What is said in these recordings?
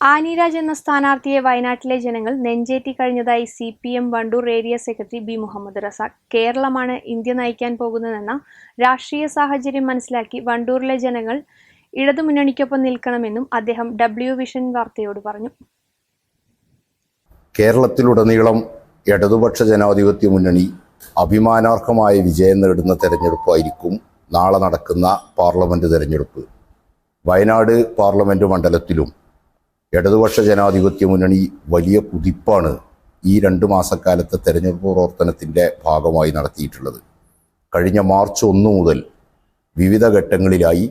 ആനിരാജ് എന്ന സ്ഥാനാർത്ഥിയെ വയനാട്ടിലെ ജനങ്ങൾ നെഞ്ചേറ്റി കഴിഞ്ഞതായി C P M Wandoor area secretary B Muhammad Razak. കേരളമാണ് ഇന്ത്യ നയിക്കാൻ പോകുന്നതെന്ന രാഷ്ട്രീയ സാഹചര്യം മനസ്സിലാക്കി വണ്ടൂരിലെ ജനങ്ങൾ ഇടതുമുന്നണിക്കൊപ്പം നിൽക്കണമെന്നും അദ്ദേഹം ഡബ്ല്യു വിഷൻ വാർത്തയോട് പറഞ്ഞു. കേരളത്തിലുടനീളം ഇടതുപക്ഷ ജനാധിപത്യ മുന്നണി അഭിമാനാർഹമായ വിജയം നേടുന്ന തെരഞ്ഞെടുപ്പായിരിക്കും നാളെ നടക്കുന്ന പാർലമെന്റ് തെരഞ്ഞെടുപ്പ്. വയനാട് പാർലമെന്റ് മണ്ഡലത്തിലും ഇടതുപക്ഷ ജനാധിപത്യ മുന്നണി വലിയ കുതിപ്പാണ് ഈ രണ്ട് മാസക്കാലത്തെ തെരഞ്ഞെടുപ്പ് പ്രവർത്തനത്തിന്റെ ഭാഗമായി നടത്തിയിട്ടുള്ളത്. കഴിഞ്ഞ മാർച്ച് ഒന്ന് മുതൽ വിവിധ ഘട്ടങ്ങളിലായി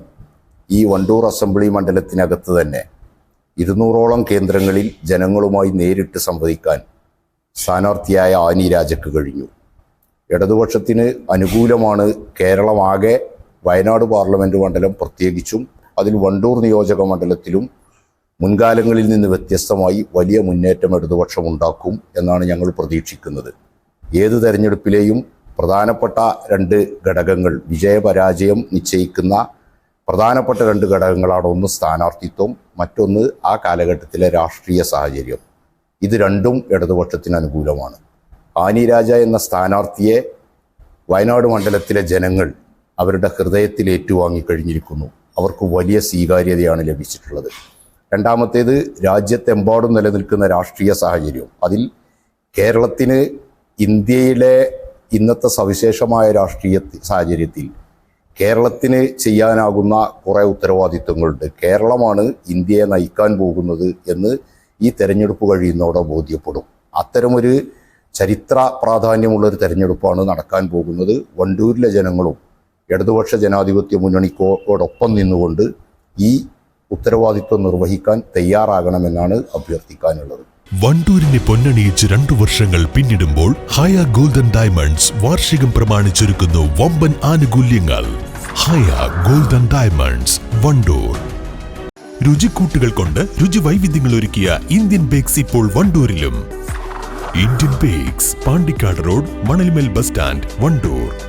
ഈ വണ്ടൂർ അസംബ്ലി മണ്ഡലത്തിനകത്ത് തന്നെ ഇരുന്നൂറോളം കേന്ദ്രങ്ങളിൽ ജനങ്ങളുമായി നേരിട്ട് സംവദിക്കാൻ സ്ഥാനാർത്ഥിയായ ആനി രാജക്ക് കഴിഞ്ഞു. ഇടതുപക്ഷത്തിന് അനുകൂലമാണ് കേരളമാകെ വയനാട് പാർലമെന്റ് മണ്ഡലം പ്രത്യേകിച്ചും അതിൽ വണ്ടൂർ നിയോജക മണ്ഡലത്തിലും മുൻകാലങ്ങളിൽ നിന്ന് വ്യത്യസ്തമായി വലിയ മുന്നേറ്റം ഇടതുപക്ഷം ഉണ്ടാക്കും എന്നാണ് ഞങ്ങൾ പ്രതീക്ഷിക്കുന്നത്. ഏത് തെരഞ്ഞെടുപ്പിലെയും പ്രധാനപ്പെട്ട രണ്ട് ഘടകങ്ങൾ വിജയപരാജയം നിശ്ചയിക്കുന്ന പ്രധാനപ്പെട്ട രണ്ട് ഘടകങ്ങളാണ് ഒന്ന് സ്ഥാനാർത്ഥിത്വം മറ്റൊന്ന് ആ കാലഘട്ടത്തിലെ രാഷ്ട്രീയ സാഹചര്യം. ഇത് രണ്ടും ഇടതുപക്ഷത്തിന് അനുകൂലമാണ്. ആനി രാജ എന്ന സ്ഥാനാർത്ഥിയെ വയനാട് മണ്ഡലത്തിലെ ജനങ്ങൾ അവരുടെ ഹൃദയത്തിൽ ഏറ്റുവാങ്ങി കഴിഞ്ഞിരിക്കുന്നു അവർക്ക് വലിയ സ്വീകാര്യതയാണ് ലഭിച്ചിട്ടുള്ളത്. രണ്ടാമത്തേത് രാജ്യത്തെമ്പാടും നിലനിൽക്കുന്ന രാഷ്ട്രീയ സാഹചര്യവും അതിൽ കേരളത്തിന് ഇന്ത്യയിലെ ഇന്നത്തെ സവിശേഷമായ രാഷ്ട്രീയ സാഹചര്യത്തിൽ കേരളത്തിന് ചെയ്യാനാകുന്ന കുറേ ഉത്തരവാദിത്വങ്ങളുണ്ട്. കേരളമാണ് ഇന്ത്യയെ നയിക്കാൻ പോകുന്നത് എന്ന് ഈ തെരഞ്ഞെടുപ്പ് കഴിയുന്നതോടെ ബോധ്യപ്പെടും. അത്തരമൊരു ചരിത്ര പ്രാധാന്യമുള്ള ഒരു തെരഞ്ഞെടുപ്പാണ് നടക്കാൻ പോകുന്നത്. വണ്ടൂരിലെ ജനങ്ങളും ഇടതുപക്ഷ ജനാധിപത്യ മുന്നണിക്കോടൊപ്പം നിന്നുകൊണ്ട് ഈ ഉത്തരവാദിത്വം നിർവഹിക്കാൻ തയ്യാറാകണമെന്നാണ് അഭ്യർത്ഥിക്കാനുള്ളത്. വണ്ടൂരിനെ പൊന്നണിയിച്ച് രണ്ടു വർഷങ്ങൾ പിന്നിടുമ്പോൾ ഹയ ഗോൾഡൻ ഡയമണ്ട്സ് വാർഷികം പ്രമാണിച്ചൊരുക്കുന്നു വമ്പൻ ആനുകൂല്യങ്ങൾ. Haya golden diamonds Wandoor. രുചിക്കൂട്ടുകൾ കൊണ്ട് രുചി വൈവിധ്യങ്ങൾ ഒരുക്കിയ ഇന്ത്യൻ ബേക്സ് ഇപ്പോൾ വണ്ടൂരിലും. Indian bakes Pandikkad road Manalmel bus stand Wandoor.